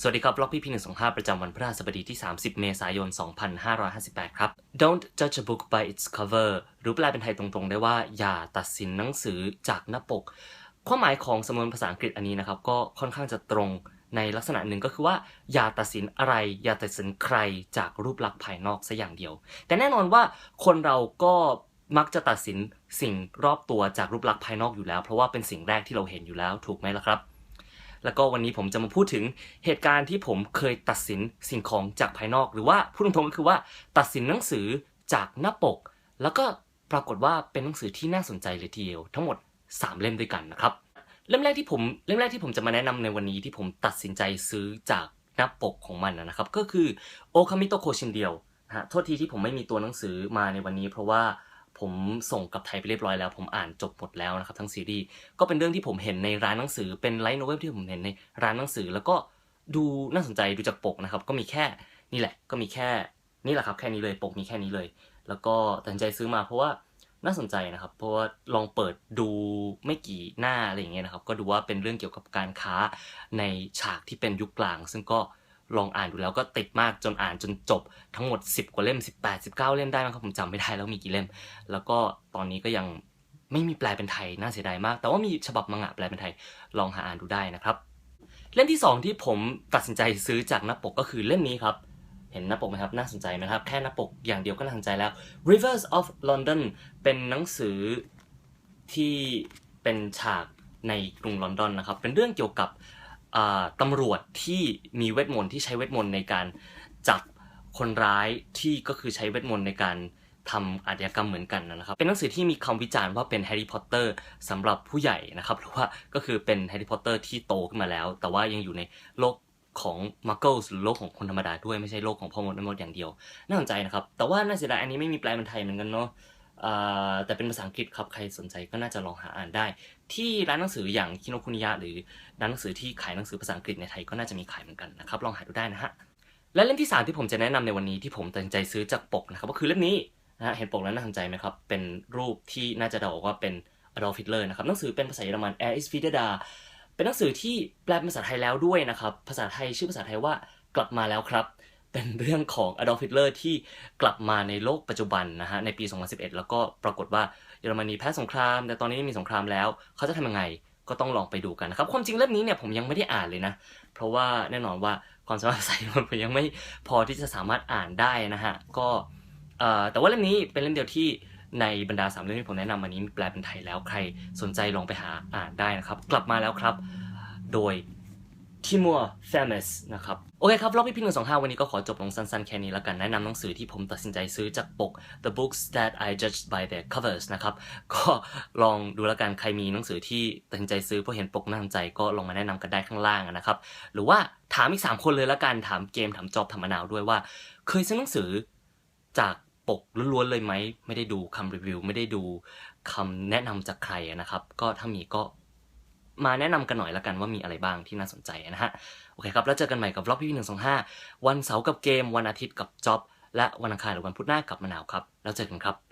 สวัสดีครับบล็อกพี่พีหนึ่งสองห้าประจำวันพฤหัสบดีที่ 30 เมษายน 2558 ครับ Don't judge a book by its cover หรือแปลเป็นไทยตรงๆ ได้ว่าอย่าตัดสินหนังสือจากหน้าปก ความหมายของสำนวนภาษาอังกฤษอันนี้นะครับ ก็ค่อนข้างจะตรงในลักษณะหนึ่งก็คือว่า อย่าตัดสินอะไร อย่าตัดสินใครจากรูปลักษณ์ภายนอกซะอย่างเดียว แต่แน่นอนว่าคนเราก็มักจะตัดสินสิ่งรอบตัวจากรูปลักษณ์ภายนอกอยู่แล้ว เพราะว่าเป็นสิ่งแรกที่เราเห็นอยู่แล้วถูกไหมล่ะครับ แล้วก็วันนี้ผมจะมาพูดถึงเหตุการณ์ที่ผมเคยตัดสินสิ่งของจากภายนอก หรือว่าพูดตรงๆก็คือว่าตัดสินหนังสือจากหน้าปก แล้วก็ปรากฏว่าเป็นหนังสือที่น่าสนใจเลยทีเดียวทั้งหมด 3 เล่มด้วยกันนะครับเล่มแรกที่ผมเล่มแรกที่ผมจะมาแนะนำในวันนี้ที่ผมตัดสินใจซื้อจากหน้าปกของมันนะครับ ก็คือโอคามิโตโคชินเดียวนะฮะโทษทีที่ผมไม่มีตัวหนังสือมาในวันนี้ เพราะว่า ผมส่งกลับไทยไปเรียบร้อยแล้ว ผมอ่านจบหมดแล้วนะครับทั้งซีรีส์ก็เป็นเรื่องที่ผมเห็นในร้านหนังสือเป็นไลท์โนเวลที่ผมเห็นในร้านหนังสือ แล้วก็ดูน่าสนใจดูจากปกนะครับ ก็มีแค่นี่แหละ ก็มีแค่นี่แหละครับแค่นี้เลยปกมีแค่นี้เลย แล้วก็ตัดสินใจซื้อมาเพราะว่าน่าสนใจนะครับ เพราะว่าลองเปิดดูไม่กี่หน้าอะไรอย่างเงี้ยนะครับ ก็ดูว่าเป็นเรื่องเกี่ยวกับการค้าในฉากที่เป็นยุคกลาง ซึ่งก็ ลองอ่านดูแล้วก็ติดมากจนอ่านจนจบทั้งหมด 10 กว่าเล่ม 18 19 เล่มได้มั้งครับผมจำไม่ได้แล้วมีกี่เล่ม แล้วก็ตอนนี้ก็ยังไม่มีแปลเป็นไทยน่าเสียดายมาก แต่ว่ามีฉบับมังงะแปลเป็นไทยลองหาอ่านดูได้นะครับ เล่มที่ 2 ที่ผมตัดสินใจซื้อจากหน้าปกก็คือเล่มนี้ครับเห็นหน้าปกไหมครับน่าสนใจไหมครับ แค่หน้าปกอย่างเดียวก็น่าสนใจแล้ว Rivers of London เป็นหนังสือที่เป็นฉากในกรุงลอนดอนนะครับ เป็นเรื่องเกี่ยวกับ ตำรวจที่มีเวทมนต์ที่ใช้เวทมนต์ในการจับคนร้ายที่ก็คือใช้เวทมนต์ในการทำอาชญากรรมเหมือนกันนะครับ เป็นหนังสือที่มีคำวิจารณ์ว่าเป็นแฮร์รี่พอตเตอร์สำหรับผู้ใหญ่นะครับหรือว่าก็คือเป็นแฮร์รี่พอตเตอร์ที่โตขึ้นมาแล้ว แต่ว่ายังอยู่ในโลกของมักเกิลหรือโลกของคนธรรมดาด้วยไม่ใช่โลกของพ่อมดแม่มดอย่างเดียว น่าสนใจนะครับ แต่ว่าน่าเสียดายอันนี้ไม่มีแปลเป็นไทยเหมือนกันเนาะ แต่เป็นภาษาอังกฤษครับ ใครสนใจก็น่าจะลองหาอ่านได้ ที่ร้านหนังสืออย่างคิโนคุนิยะหรือร้านหนังสือที่ขายหนังสือภาษาอังกฤษในไทยก็น่าจะมีขายเหมือนกันนะครับ ลองหาดูได้นะฮะ และเล่มที่ 3 ที่ผมจะแนะนำในวันนี้ที่ผมตัดใจซื้อจากปกนะครับก็คือเล่มนี้นะเห็นปกแล้วน่าสนใจไหมครับ เป็นรูปที่น่าจะเดาออกว่าเป็น Adolf Hitler นะครับหนังสือเป็นภาษาเยอรมัน Er ist wieder da เป็นหนังสือที่แปลเป็นภาษาไทยแล้วด้วยนะครับภาษาไทยชื่อภาษาไทยว่ากลับมาแล้วครับ เป็นเรื่องของ Adolf Hitler ที่กลับมาในโลกปัจจุบันนะฮะในปี 2011 แล้วก็ปรากฏว่าเยอรมนีแพ้สงคราม แต่ตอนนี้ไม่มีสงครามแล้ว เขาจะทำยังไงก็ต้องลองไปดูกันนะครับ ความจริงเล่มนี้เนี่ยผมยังไม่ได้อ่านเลยนะ เพราะว่าแน่นอนว่าความสามารถภาษาเยอรมันผมยังไม่พอที่จะสามารถอ่านได้นะฮะก็แต่ว่าเล่มนี้เป็นเล่มเดียวที่ในบรรดาสามเล่มที่ผมแนะนำอันนี้แปลเป็นไทยแล้วใครสนใจลองไปหาอ่านได้นะครับ กลับมาแล้วครับ โดย ทิมัวเฟมิสนะครับ โอเคครับรอบพี่พี่หนึ่งสองห้าวันนี้ก็ขอจบลงสั้นๆ แค่นี้แล้วกัน แนะนำหนังสือที่ผมตัดสินใจซื้อจากปก The Books That I Judged by Their Covers นะครับ ก็ลองดูแล้วกัน ใครมีหนังสือที่ตัดสินใจซื้อเพราะเห็นปกน่าสนใจก็ลองมาแนะนำกันได้ข้างล่างนะครับ หรือว่าถามอีก 3 คนเลยแล้วกัน ถามเกม ถามจอบถามมะนาวด้วยว่า เคยซื้อหนังสือจากปกล้วนๆเลยไหม ไม่ได้ดูคำรีวิว ไม่ได้ดูคำแนะนำจากใครนะครับ ก็ถ้ามีก็ มาแนะนำกันหน่อยละกันว่ามีอะไรบ้างที่น่าสนใจนะฮะ โอเคครับ แล้วเจอกันใหม่กับล็อกพี่หนึ่งสองห้าวันเสาร์กับเกม วันอาทิตย์กับจ็อบ และวันอังคารหรือวันพุธหน้ากับมะนาวครับ แล้วเจอกันครับ